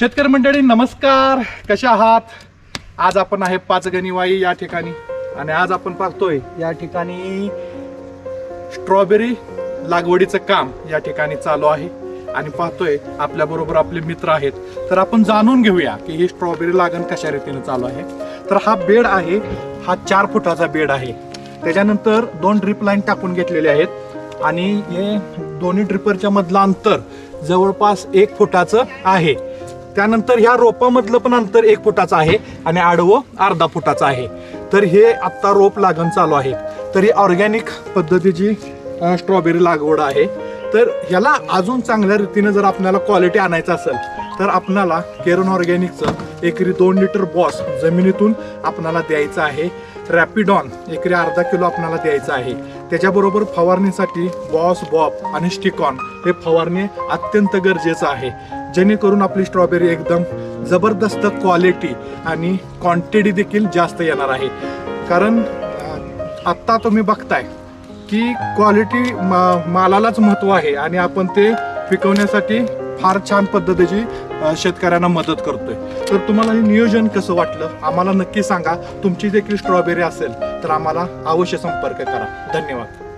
शेतकरी मंडळी नमस्कार. कशा आहात? आज आपण आहे पाचगणीवाई या ठिकाणी. आणि आज आपण पाहतोय या ठिकाणी स्ट्रॉबेरी लागवडीचं काम या ठिकाणी चालू आहे. आणि पाहतोय आपल्या बरोबर आपले मित्र आहेत. तर आपण जाणून घेऊया की ही स्ट्रॉबेरी लागण कशा रीतीने चालू आहे. तर हा बेड आहे हा चार फुटाचा बेड आहे. त्याच्यानंतर दोन ड्रिप लाईन टाकून घेतलेले आहेत. आणि हे दोन्ही ड्रिपरच्या मधलं अंतर जवळपास एक फुटाचं आहे. त्यानंतर ह्या रोपामधलं पण अंतर एक फुटाचं आहे आणि आडवं अर्धा फुटाचं आहे. तर हे आत्ता रोप लागण चालू आहे. तर ही ऑर्गॅनिक पद्धतीची स्ट्रॉबेरी लागवड आहे. तर ह्याला अजून चांगल्या रीतीने जर आपल्याला क्वालिटी आणायचं असेल तर आपणाला केरन ऑर्गॅनिकचं एकरी दोन लिटर बॉस जमिनीतून आपणाला द्यायचं आहे. रॅपिडॉन एकरी अर्धा किलो आपणाला द्यायचं आहे. त्याच्याबरोबर फवारणीसाठी बॉस बॉप आणि स्टिकॉन हे फवारणी अत्यंत गरजेचं आहे. जेणेकरून आपली स्ट्रॉबेरी एकदम जबरदस्त क्वालिटी आणि क्वांटिटी देखील जास्त येणार आहे. कारण आत्ता तुम्ही बघताय की क्वालिटी मा मालालाच महत्त्व आहे आणि आपण ते पिकवण्यासाठी फार छान पद्धतीची शेतकऱ्यांना मदत करतोय. तर तुम्हाला हे नियोजन कसं वाटलं? आम्हाला नक्की सांगा. तुमची देखील स्ट्रॉबेरी असेल तर आम्हाला अवश्य संपर्क करा. धन्यवाद.